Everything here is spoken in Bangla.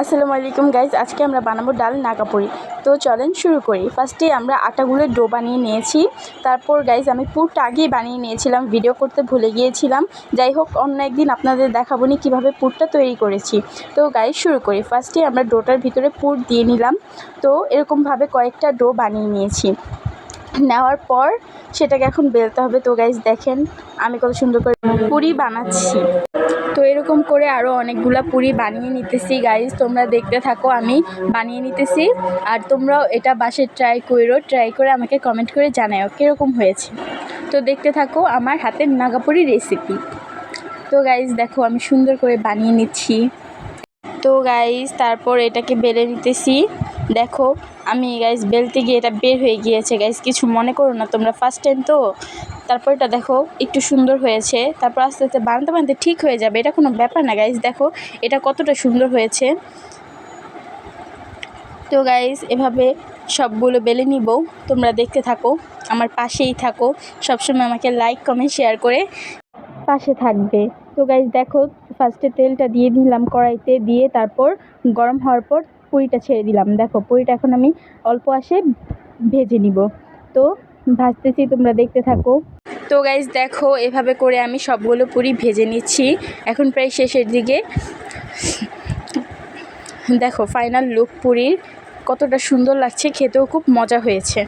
আসসালামু আলাইকুম গাইজ আজকে আমরা বানাবো ডাল নাগাপুরি। তো চলেন শুরু করি। ফার্স্টে আমরা আটাগুলো ডো বানিয়ে নিয়েছি। তারপর গাইজ আমি পুরটা আগেই বানিয়ে নিয়েছিলাম ভিডিও করতে ভুলে গিয়েছিলাম। যাই হোক, অন্য একদিন আপনাদের দেখাবো নি কীভাবে পুরটা তৈরি করেছি। তো গাইজ শুরু করি। ফার্স্টে আমরা ডোটার ভিতরে পুর দিয়ে নিলাম। তো এরকমভাবে কয়েকটা ডো বানিয়ে নিয়েছি। নেওয়ার পর সেটাকে এখন বেলতে হবে। তো গাইজ দেখেন, আমি কত সুন্দর করে পুরি বানাচ্ছি। এরকম করে আরও অনেকগুলা পুরি বানিয়ে নিতেছি গাইজ তোমরা দেখতে থাকো, আমি বানিয়ে নিতেছি। আর তোমরাও এটা বাসে ট্রাই করো ট্রাই করে আমাকে কমেন্ট করে জানাও কীরকম হয়েছে। তো দেখতে থাকো আমার হাতের নাগাপুরি রেসিপি তো গাইজ দেখো, আমি সুন্দর করে বানিয়ে নিচ্ছি। তো গাইজ তারপর এটাকে বেলে নিতেছি। দেখো, আমি গাইজ বেলতে গিয়ে এটা বের হয়ে গিয়েছে। গাইজ কিছু মনে করো না, তোমরা ফার্স্ট টাইম তো? তারপর এটা দেখো, একটু সুন্দর হয়েছে। তারপর আস্তে আস্তে বানাতে বানাতে ঠিক হয়ে যাবে। এটা কোনো ব্যাপার না গাইজ দেখো, এটা কতটা সুন্দর হয়েছে। তো গাইজ এভাবে সবগুলো বেলে নিব। তোমরা দেখতে থাকো, আমার পাশেই থাকো। সবসময় আমাকে লাইক কমেন্ট শেয়ার করে পাশে থাকবে। তো গাইজ দেখো ফার্স্টে তেলটা দিয়ে দিলাম কড়াইতে। দিয়ে তারপর গরম হওয়ার পর পুরিটা ছেড়ে দিলাম। দেখো, পুরিটা এখন আমি অল্প আসে ভেজে নিব। তো ভাজতেছি, তোমরা দেখতে থাকো। তো গাইজ দেখো, এভাবে করে আমি সবগুলো পুরি ভেজে নিচ্ছি। এখন প্রায় শেষের দিকে। দেখো ফাইনাল লুক পুরির কতটা সুন্দর লাগছে, খেতেও খুব মজা হয়েছে।